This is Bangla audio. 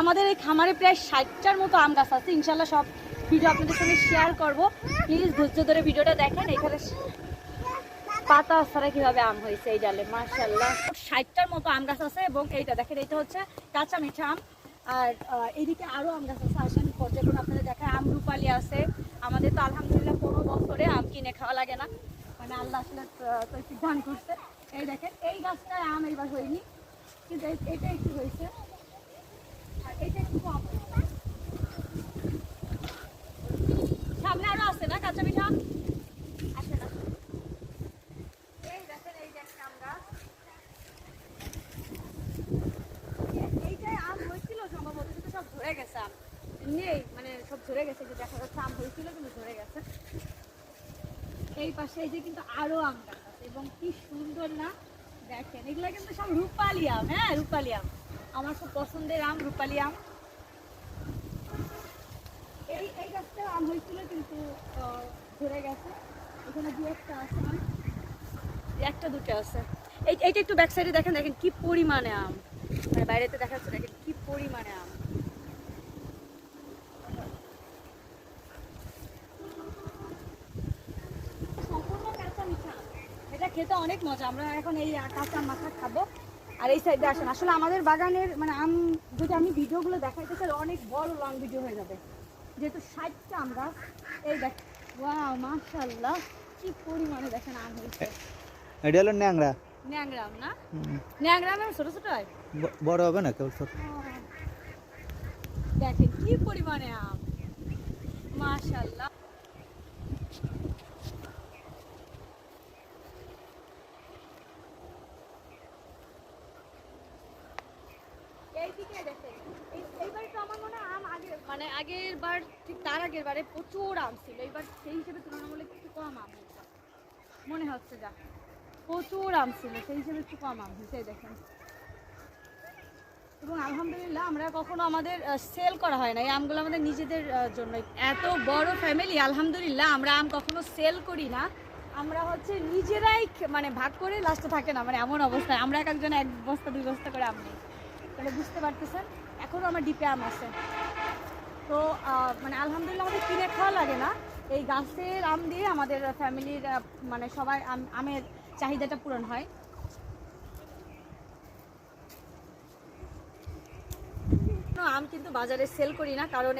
আমাদের এই খামারে প্রায় ষাটটার মতো আম গাছ আছে। ইনশাল্লাহ সব ভিডিও আপনাদের সঙ্গে শেয়ার করব। প্লিজ ধৈর্য ধরে ভিডিওটা দেখেন। এখানে পাতা ছাড়া কীভাবে আম হয়েছে এই ডালে। মার্শাল্লাহ ষাটটার মতো আম গাছ আছে এবং এইটা দেখেন, এইটা হচ্ছে কাঁচা মিঠা আম। আর এইদিকে আরও আম গাছ আছে। আসেন পর্যটন আপনাদের দেখায়। আম রূপালি আছে। আমাদের তো আলহামদুলিল্লাহ কোনো বছরে আম কিনে খাওয়া লাগে না। মানে আল্লাহ আসলে তৌফিক দান করছে। এই দেখেন, এই গাছটায় আম এইবার হয়নি। কিন্তু এটা একটু হয়েছে আর এটা একটু কম মানে আম হয়েছিল, কিন্তু ঝরে গেছে। এই পাশে, এই যে কিন্তু আরও আম গাছ এবং কি সুন্দর না? দেখেন, এগুলো কিন্তু সব রূপালি আম হ্যাঁ রূপালি আম। আমার খুব পছন্দের আম, রূপালি আম এই এই গাছটা আম হয়েছিল কিন্তু ঝরে গেছে। এখানে দু একটা আছে একটা দুটো আছে। এই এইটা একটু ব্যাক সাইডে দেখেন দেখেন কি পরিমাণে আম। মানে বাইরেতে দেখাচ্ছে দেখেন কি পরিমাণে আম। এটা খেতে অনেক মজা। আমরা এখন এই কাঁচা মাথা খাব। আর এই সাইডে আসেন। আসলে আমাদের বাগানের মানে আম যদি আমি ভিডিওগুলো দেখাইতে চাই অনেক বড় লং ভিডিও হয়ে যাবে। যেহেতু ষাটটা আম গাছ এই দেখ ওয়াও মাশাল্লাহ কি পরিমাণে দেখেন আম হয়েছে। এটা হলো ন্যাংরা। ন্যাংরাম না? হুম, ন্যাংরামের ছোট ছোট হয়? বড় হবে না কেউ ছোট? দেখেন কি পরিমাণে আম। মাশাল্লাহ এইদিকে দেখেন এই- এইবার তো আমার মনে হয় আম আগে মানে আগের বার, ঠিক তার আগের বারে প্রচুর আম ছিল। এইবার সেই হিসেবে তুলনামূলক একটু কম আম হয়েছে। মনে হচ্ছে যা, প্রচুর আম ছিল, সেই হিসেবে একটু কম আম হয়েছে দেখেন। এবং আলহামদুলিল্লাহ আমরা কখনো আমাদের সেল করা হয় না। এই আমগুলো আমাদের নিজেদের জন্য। এত বড় ফ্যামিলি আলহামদুলিল্লাহ আমরা আম কখনো সেল করি না। আমরা হচ্ছে নিজেরাই মানে ভাগ করে লাস্টে থাকে না মানে এমন অবস্থায়। আমরা এক একজন এক বস্তা, দুই বস্তা করে আম নিই। তাহলে বুঝতে পারতেছেন? এখনও আমার ডিপে আম আছে। মানে আলহামদুলিল্লাহ আমাদের কিনে খাওয়া লাগে না। এই গাছের আম দিয়ে আমাদের ফ্যামিলির মানে সবাই আম- আমের চাহিদাটা পূরণ হয়। আম কিন্তু বাজারে সেল করি না, কারণ